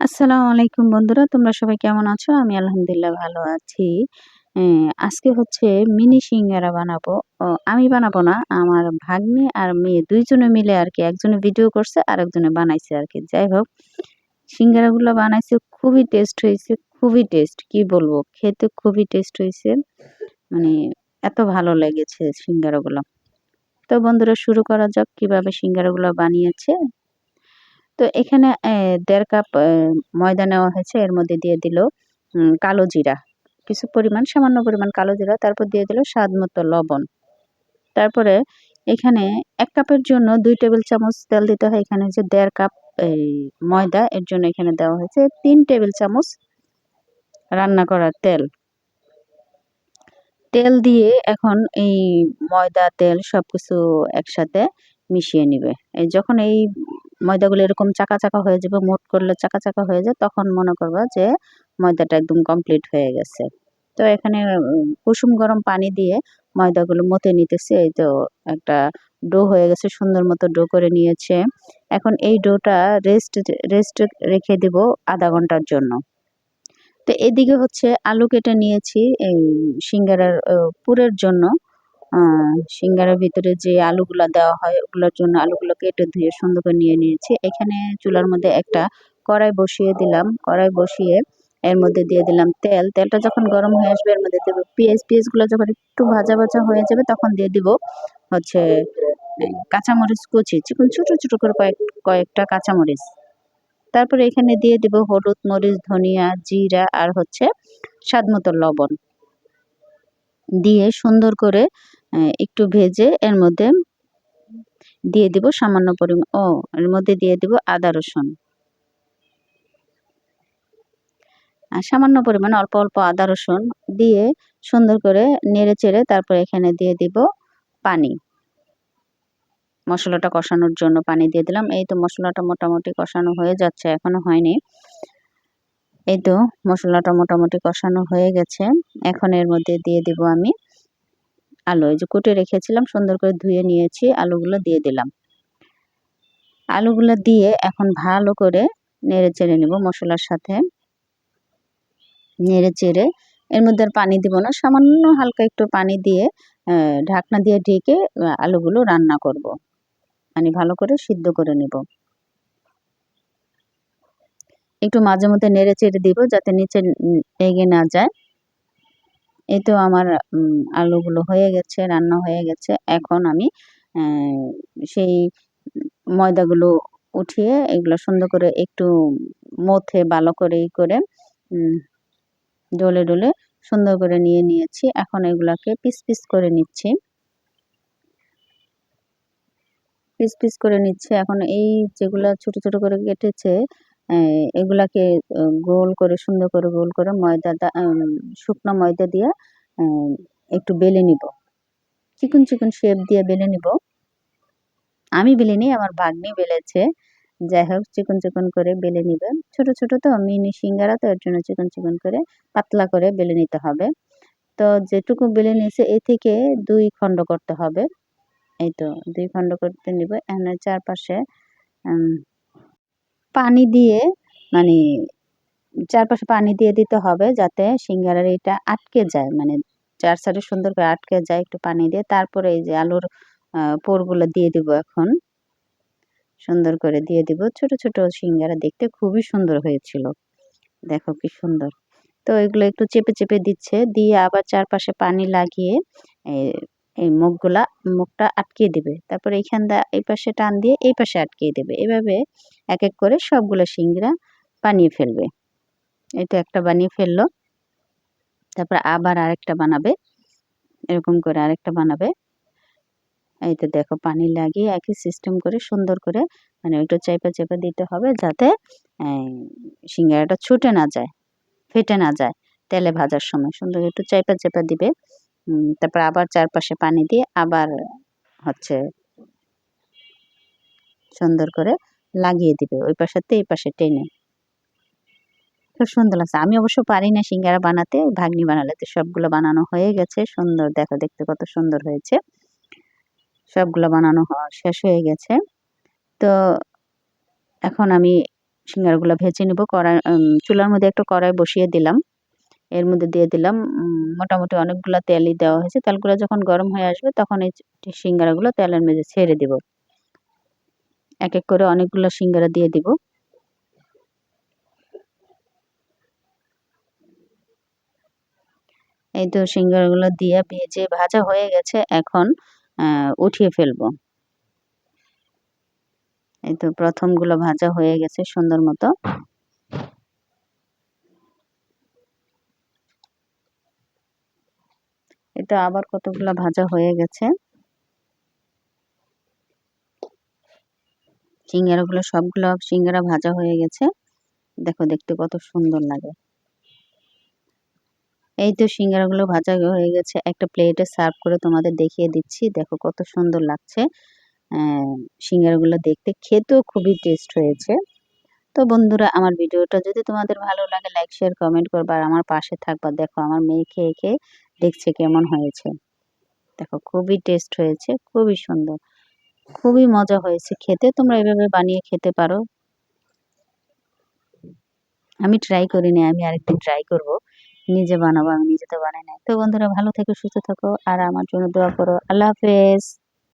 আসসালামু আলাইকুম বন্ধুরা, তোমরা সবাই কেমন আছো? আমি আলহামদুলিল্লাহ ভালো আছি। আজকে হচ্ছে মিনি সিঙ্গারা বানাবো। আমি বানাবো না, আমার ভাগ্নি আর মেয়ে দুইজনে মিলে আর কি, একজনে ভিডিও করছে আর একজনে বানাইছে আর কি। যাই হোক, সিঙ্গারাগুলো বানাইছে, খুবই টেস্ট হয়েছে, খুবই টেস্ট কি বলব? খেতে খুবই টেস্ট হয়েছে। মানে এত ভালো লেগেছে সিঙ্গারাগুলো। তো বন্ধুরা, শুরু করা যাক, কীভাবে সিঙ্গারাগুলো বানিয়েছে। তো এখানে দেড় কাপ ময়দা নেওয়া হয়েছে। এর মধ্যে দিয়ে দিল কালো জিরা। কিছু পরিমাণ, সামান্য পরিমাণ কালো জিরা। তারপর দিয়ে দিল স্বাদ মতো লবণ। তারপরে এখানে এক কাপের জন্য দুই টেবিল চামচ তেল দিতে হয়। এখানে হচ্ছে দেড় কাপ এই ময়দা, এর জন্য এখানে দেওয়া হয়েছে তিন টেবিল চামচ রান্না করার তেল। তেল দিয়ে এখন এই ময়দা, তেল সব কিছু একসাথে মিশিয়ে নিবে। যখন এই ময়দাগুলো এরকম চাকা চাকা হয়ে যাবে, মোট করলে চাকা চাকা হয়ে যায়, তখন মনে করবা যে ময়দাটা একদম কমপ্লিট হয়ে গেছে। তো এখানে কুসুম গরম পানি দিয়ে ময়দাগুলো মতে নিতেছে, এই তো একটা ডো হয়ে গেছে, সুন্দর মতো ডো করে নিয়েছে। এখন এই ডোটা রেস্ট রেস্ট রেখে দেব আধা ঘণ্টার জন্য। তো এদিকে হচ্ছে আলু কেটে নিয়েছি, এই সিঙ্গারার পুরের জন্য। সিঙ্গারের ভিতরে যে আলুগুলো দেওয়া হয়, ওগুলোর জন্য আলুগুলো কেটে ধুয়ে সুন্দর করে নিয়ে নিয়েছি। এখানে চুলার মধ্যে একটা কড়াই বসিয়ে দিলাম। কড়াই বসিয়ে এর মধ্যে দিয়ে দিলাম তেল। তেলটা যখন গরম হয়ে আসবে, এর মধ্যে দেবো পেঁয়াজ। পেঁয়াজগুলো যখন একটু ভাজা ভাজা হয়ে যাবে, তখন দিয়ে দিব হচ্ছে কাঁচামরিচ কুচি। চিকন ছোটো ছোটো করে কয়েক, কয়েকটা কাঁচামরিচ। তারপরে এখানে দিয়ে দিব হলুদ মরিচ, ধনিয়া, জিরা আর হচ্ছে স্বাদ মতো লবণ। দিয়ে সুন্দর করে একটু ভেজে এর মধ্যে দিয়ে দিব সামান্য পরিমাণ ও, এর মধ্যে দিয়ে দিব আদা রসুন। সামান্য পরিমাণ অল্প অল্প আদা রসুন দিয়ে সুন্দর করে নেড়ে চেড়ে তারপর এখানে দিয়ে দিব পানি। মশলাটা কষানোর জন্য পানি দিয়ে দিলাম। এই তো মশলাটা মোটামুটি কষানো হয়ে যাচ্ছে, এখনও হয়নি। এই তো মশলাটা মোটামুটি কষানো হয়ে গেছে। এখন এর মধ্যে দিয়ে দিব আমি আলু, এই যে কুটে রেখেছিলাম, সুন্দর করে ধুয়ে নিয়েছি, আলুগুলো দিয়ে দিলাম। আলুগুলো দিয়ে এখন ভালো করে নেড়ে চেড়ে নেব মশলার সাথে। নেড়ে চেড়ে এর মধ্যে আর পানি দিব না, সামান্য হালকা একটু পানি দিয়ে ঢাকনা দিয়ে ঢেকে আলুগুলো রান্না করব। মানে ভালো করে সিদ্ধ করে নেব। একটু মাঝে মধ্যে নেড়ে চেড়ে দিব যাতে নিচে লেগে না যায়। এই তো আমার আলুগুলো হয়ে গেছে, রান্না হয়ে গেছে। এখন আমি সেই ময়দাগুলো উঠিয়ে এগুলো সুন্দর করে একটু মথে ভালো করে ই করে ডলে ডলে সুন্দর করে নিয়ে নিয়েছি। এখন এগুলাকে পিস পিস করে নিচ্ছি। পিস পিস করে নিচ্ছে। এখন এই যেগুলা ছোট ছোট করে কেটেছে এগুলাকে গোল করে, সুন্দর করে গোল করে ময়দা শুকনো ময়দা দিয়ে একটু বেলে নিব। চিকন চিকন শেপ দিয়ে বেলে নিব। আমি বেলে নিই, আমার ভাগ্নি বেলেছে। যাই হোক, চিকন চিকন করে বেলে নিবে। ছোট ছোট তো, মিনি সিঙ্গারা তো, এর জন্য চিকন চিকন করে পাতলা করে বেলে নিতে হবে। তো, যেটুকু বেলে নিয়েছে, এ থেকে দুই খণ্ড করতে হবে। এই তো, দুই খণ্ড করতে নিব। এখানে চারপাশে পানি দিয়ে মানে চারপাশে পানি দিয়ে দিতে হবে যাতে সিঙ্গারার এটা আটকে যায় মানে চার সাইডে সুন্দর করে আটকে যায় একটু পানি দিয়ে। তারপরে এই যে আলুর পোরগুলো দিয়ে দিব এখন। সুন্দর করে দিয়ে দিব। ছোট ছোট সিঙ্গারা দেখতে খুবই সুন্দর হয়েছিল। দেখো কি সুন্দর। তো এগুলো একটু চেপে চেপে দিচ্ছে। দিয়ে আবার চারপাশে পানি লাগিয়ে এই মুখগুলা, মুখটা আটকিয়ে দিবে। তারপর এইখান দা, এই পাশে টান দিয়ে এই পাশে আটকিয়ে দেবে। এভাবে এক এক করে সবগুলো সিঙ্গড়া বানিয়ে ফেলবে। এই তো একটা বানিয়ে ফেলল। তারপর আবার আরেকটা বানাবে। এরকম করে আরেকটা বানাবে। এই তো দেখো, পানি লাগিয়ে একই সিস্টেম করে সুন্দর করে মানে ওইটা চাইপা চেপা দিতে হবে যাতে সিঙ্গারাটা ছুটে না যায়, ফেটে না যায় তেলে ভাজার সময়। সুন্দর একটু চাইপা চেপা দিবে। তারপর আবার চারপাশে পানি দিয়ে আবার হচ্ছে সুন্দর করে লাগিয়ে দিবে ওই পাশেতে, এই পাশে টেনে। খুব সুন্দর লাগছে। আমি অবশ্য পারি না সিঙ্গারা বানাতে, ভাগ্নি বানালে তো সবগুলো বানানো হয়ে গেছে, সুন্দর। দেখো, দেখতে কত সুন্দর হয়েছে। সবগুলো বানানো শেষ হয়ে গেছে। তো এখন আমি সিঙ্গারাগুলো ভেজে নিব। কড়াই চুলার মধ্যে একটা কড়াই বসিয়ে দিলাম। এর মধ্যে দিয়ে দিলাম। মোটামুটি অনেকগুলো তেলই দেওয়া হয়েছে। তেলগুলো যখন গরম হয়ে আসবে, তখন এই সিঙ্গারাগুলো তেলের মধ্যে ছেড়ে দিব। এক এক করে অনেকগুলো সিঙ্গারা দিয়ে দিব। এই তো সিঙ্গারাগুলো দিয়ে ভেজে ভাজা হয়ে গেছে। এখন উঠিয়ে ফেলব। এই তো প্রথমগুলো ভাজা হয়ে গেছে সুন্দর মতো। এটা আবার কতগুলো ভাজা হয়ে গেছে। সিঙ্গারাগুলো সবগুলো, সিঙ্গারা ভাজা হয়ে গেছে। দেখো, দেখতে কত সুন্দর লাগে। এই তো সিঙ্গারাগুলো ভাজা হয়ে গেছে। একটা প্লেটে সার্ভ করে তোমাদের দেখিয়ে দিচ্ছি। দেখো, কত সুন্দর লাগছে। সিঙ্গারাগুলো দেখতে। খেতেও খুবই টেস্ট হয়েছে। তো বন্ধুরা, আমার ভিডিওটা যদি তোমাদের ভালো লাগে লাইক শেয়ার কমেন্ট করবা। আর আমার পাশে থাকবা। দেখো, আমার মেয়ে খেয়ে খেয়ে দেখছে কেমন হয়েছে। দেখো, খুবই টেস্ট হয়েছে, খুবই সুন্দর, খুবই মজা হয়েছে খেতে। তোমরা এভাবে বানিয়ে খেতে পারো। আমি ট্রাই করিনি আমি আরেকদিন ট্রাই করব। নিজে বানাবো, আমি নিজে তো বানাই না তো বন্ধুরা, ভালো থেকো, সুস্থ থাকো, আর আমার জন্য দোয়া করো। আল্লাহ হাফেজ।